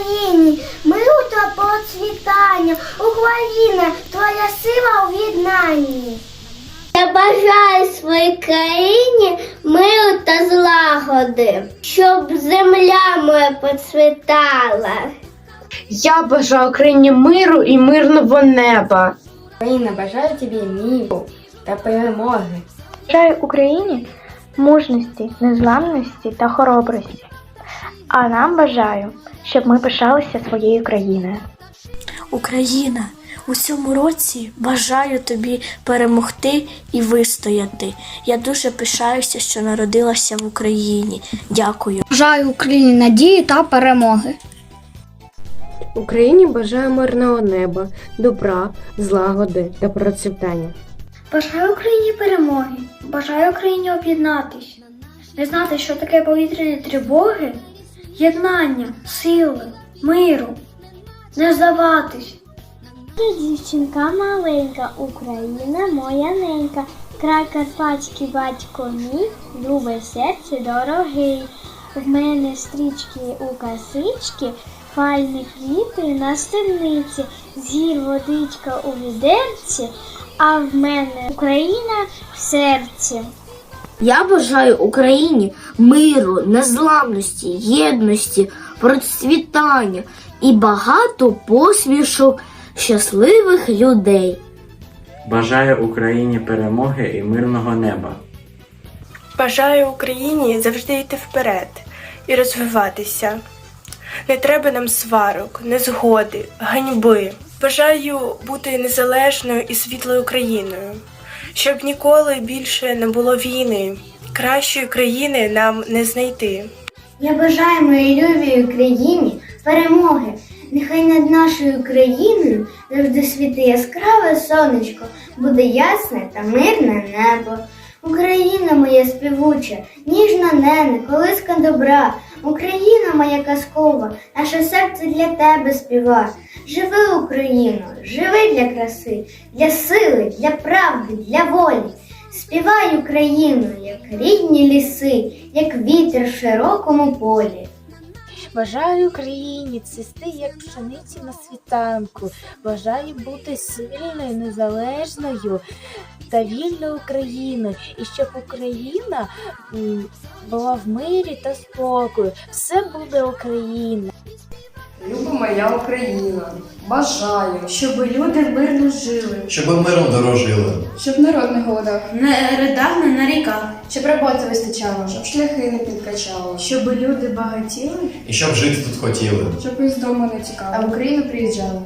Україні, миру та процвітання. Україна, твоя сила у єднанні. Я бажаю своїй країні миру та злагоди, щоб земля моя процвітала. Я бажаю Україні миру і мирного неба. Україна, бажаю тобі міру та перемоги. Бажаю Україні мужності, незламності та хоробрості. А нам бажаю, щоб ми пишалися своєю країною. Україна, у цьому році бажаю тобі перемогти і вистояти. Я дуже пишаюся, що народилася в Україні. Дякую. Бажаю Україні надії та перемоги. Україні бажаю мирного неба, добра, злагоди та процвітання. Бажаю Україні перемоги, бажаю Україні об'єднатись, не знати, що таке повітряні тривоги, єднання, сили, миру, не здаватись. Дівчинка маленька, Україна моя ненька, край карпатський батько мій, любе серце дорогий. В мене стрічки у косички, фальні квіти на стільниці, зір водичка у відерці, а в мене Україна в серці. Я бажаю Україні миру, незламності, єдності, процвітання і багато посмішок щасливих людей. Бажаю Україні перемоги і мирного неба. Бажаю Україні завжди йти вперед і розвиватися. Не треба нам сварок, незгоди, ганьби. Бажаю бути незалежною і світлою країною, щоб ніколи більше не було війни. Кращої країни нам не знайти. Я бажаю моїй любій Україні перемоги. Нехай над нашою країною завжди світи яскраве сонечко, буде ясне та мирне небо. Україна моя співуча, ніжна нене, колиска добра. Україна моя казкова, наше серце для тебе співа. Живи Україно, живи для краси, для сили, для правди, для волі. Співай Україну, як рідні ліси, як вітер в широкому полі. Бажаю Україні цвісти, як пшениці на світанку. Бажаю бути сильною, незалежною та вільною Україною. І щоб Україна була в мирі та спокою. Все буде Україна. Люба моя Україна, бажаю, щоб люди мирно жили, Щоб миром дорожили, щоб народ не голодав, Не ридав, не нарікав. щоб роботи вистачало, щоб шляхи не підкачало, щоб люди багатіли, і щоб жити тут хотіли. щоб із дому не тікали, а в Україну приїжджали.